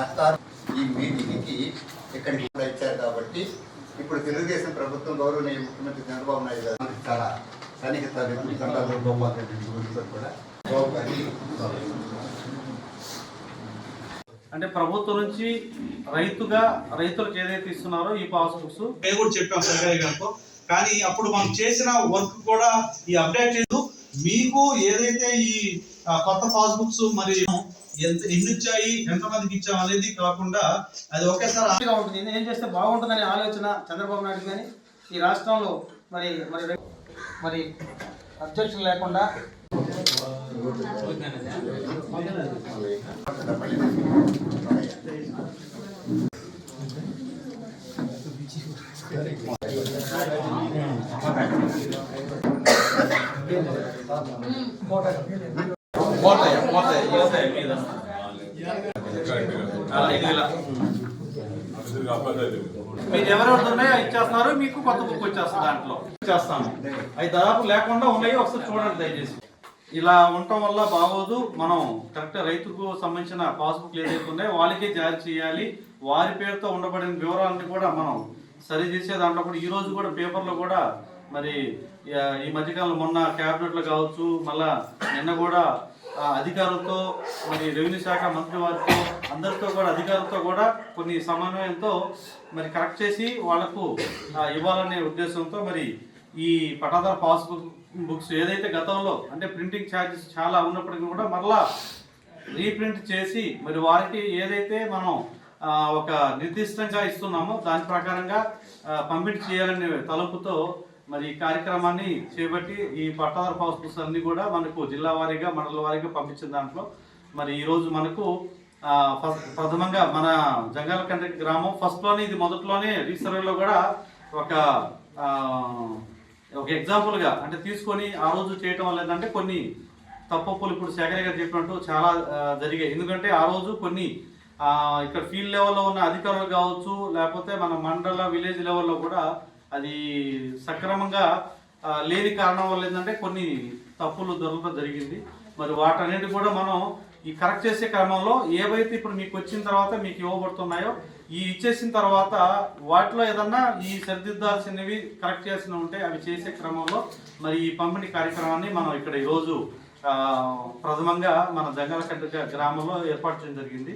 సర్కార్ ఈ మీటింగ్కి ఇక్కడికి కూడా ఇచ్చారు కాబట్టి ఇప్పుడు తెలుగుదేశం ప్రభుత్వం గౌరవనీయ ముఖ్యమంత్రి చంద్రబాబు నాయుడు గారు మనకి చాలా సన్నిహిత వ్యక్తి గోపాల్ రెడ్డి గురించి కూడా. అంటే ప్రభుత్వం నుంచి రైతుగా రైతులకు ఏదైతే ఇస్తున్నారో ఈ పాస్ బుక్స్ మేము కూడా చెప్పాం సర్కారీ గారితో. కానీ అప్పుడు మనం చేసిన వర్క్ కూడా ఈ అప్డేట్ లేదు మీకు ఏదైతే ఈ కొత్త పాస్బుక్స్ మరి ఎంత ఎన్ని ఇచ్చాయి ఎంత మందికి ఇచ్చాం అనేది కాకుండా అది ఒకేసారి ఉంటుంది. ఏం చేస్తే బాగుంటుందనే ఆలోచన చంద్రబాబు నాయుడు కానీ ఈ రాష్ట్రంలో మరి మరి మరి అబ్జెక్షన్ లేకుండా మీరు ఎవరెవరు ఉన్నాయో ఇచ్చేస్తున్నారు మీకు కొత్త బుక్ వచ్చేస్తుంది దాంట్లో. ఇచ్చేస్తాను. అవి దాదాపు లేకుండా ఉన్నాయి ఒకసారి చూడండి దయచేసి. ఇలా ఉండటం వల్ల బాగోదు. మనం కరెక్ట్ రైతుకు సంబంధించిన పాస్బుక్లు ఏదైతే ఉన్నాయో వాళ్ళకే జారీ చేయాలి. వారి పేరుతో ఉండబడిన వివరాలన్నీ కూడా మనం సరి చేసే దాంట్లో కూడా ఈ రోజు కూడా పేపర్లో కూడా మరి ఈ మధ్యకాలంలో మొన్న క్యాబినెట్లో కావచ్చు మళ్ళా నిన్న కూడా అధికారులతో మరి రెవెన్యూ శాఖ మంత్రి వారితో అందరితో కూడా అధికారులతో కూడా కొన్ని సమన్వయంతో మరి కరెక్ట్ చేసి వాళ్ళకు ఇవ్వాలనే ఉద్దేశంతో మరి ఈ పటాదార్ పాస్ బుక్స్ ఏదైతే గతంలో అంటే ప్రింటింగ్ ఛార్జెస్ చాలా ఉన్నప్పటికీ కూడా మరలా రీప్రింట్ చేసి మరి వారికి ఏదైతే మనం ఒక నిర్దిష్టంగా ఇస్తున్నామో దాని ప్రకారంగా పంపిణీ చేయాలనే తలుపుతో మరి ఈ కార్యక్రమాన్ని చేపట్టి ఈ పట్టాదారు పాస్ పుస్తకాన్ని కూడా మనకు జిల్లా వారీగా మండల వారీగా పంపించిన దాంట్లో. మరి ఈరోజు మనకు ప్రథమంగా మన జంగాల గ్రామం ఫస్ట్లోనే ఇది మొదట్లోనే రీసర్వేలో కూడా ఒక ఒక ఎగ్జాంపుల్గా అంటే తీసుకొని ఆ రోజు చేయటం వల్ల ఏంటంటే కొన్ని తప్పప్పులు ఇప్పుడు శేఖర్ గారు చెప్పినట్టు చాలా జరిగాయి. ఎందుకంటే ఆ రోజు కొన్ని ఇక్కడ ఫీల్డ్ లెవెల్లో ఉన్న అధికారులు కావచ్చు లేకపోతే మన మండల విలేజ్ లెవెల్లో కూడా అది సక్రమంగా లేని కారణం వల్ల ఏంటంటే కొన్ని తప్పులు దొరకడం జరిగింది. మరి వాటన్నిటి కూడా మనం ఈ కరెక్ట్ చేసే క్రమంలో ఏవైతే ఇప్పుడు మీకు వచ్చిన తర్వాత మీకు ఇవ్వబడుతున్నాయో ఈ ఇచ్చేసిన తర్వాత వాటిలో ఏదన్నా ఈ సరిదిద్దాల్సినవి కరెక్ట్ చేసిన ఉంటే అవి చేసే క్రమంలో మరి ఈ పంపిణీ కార్యక్రమాన్ని మనం ఇక్కడ ఈరోజు ప్రథమంగా మన జంగల గ్రామంలో ఏర్పాటు చేయడం జరిగింది.